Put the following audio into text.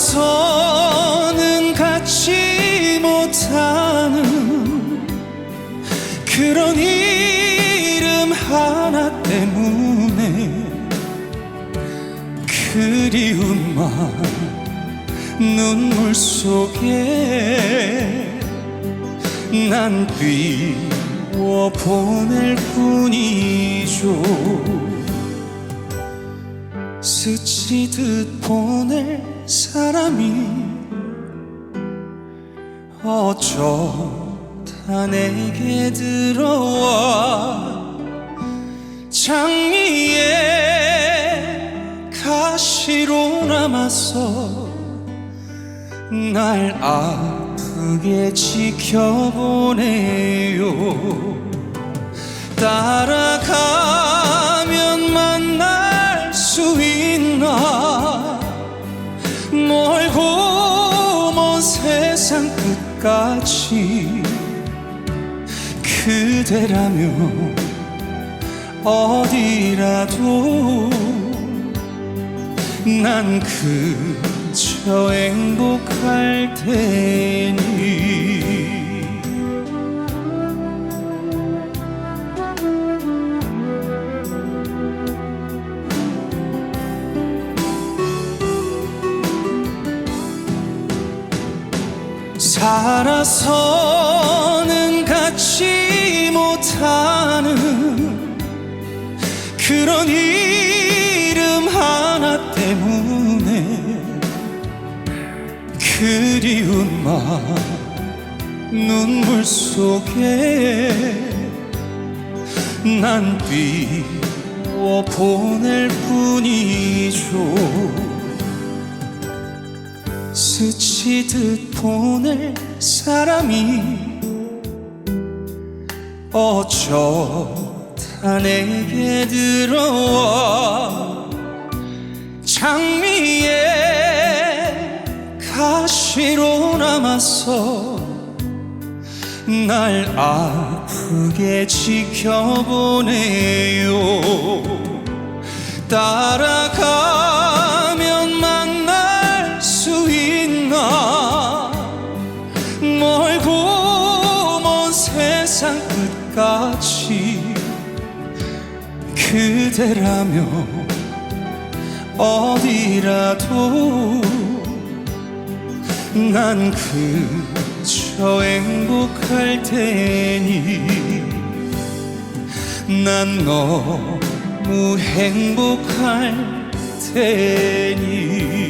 살아서는 갖지 못하는 그런 이름 하나 때문에 그리움만 눈물 속에 난 비워 보낼 뿐이죠. 스치듯 보낼 사람이 어쩌다 내게 들어와 장미에 가시로 남아서 날 아프게 지켜보네요. 따라가면 만날 수 있나? 멀고 먼 세상 끝까지 그대라면 어디라도 난 그저 행복할 테니. 살아서는 갖지 못하는 그런 이 그리움만 눈물 속에 난 비워 보낼 뿐이죠. 스치듯 보낼 사람이 어쩌다 내게 들어와 장미에 가시로 남아서 날 아프게 지켜보네요. 따라가면 만날 수 있나? 멀고 먼 세상 끝까지 그대라면 어디라도 난 그저 행복할 테니 난 너무 행복할 테니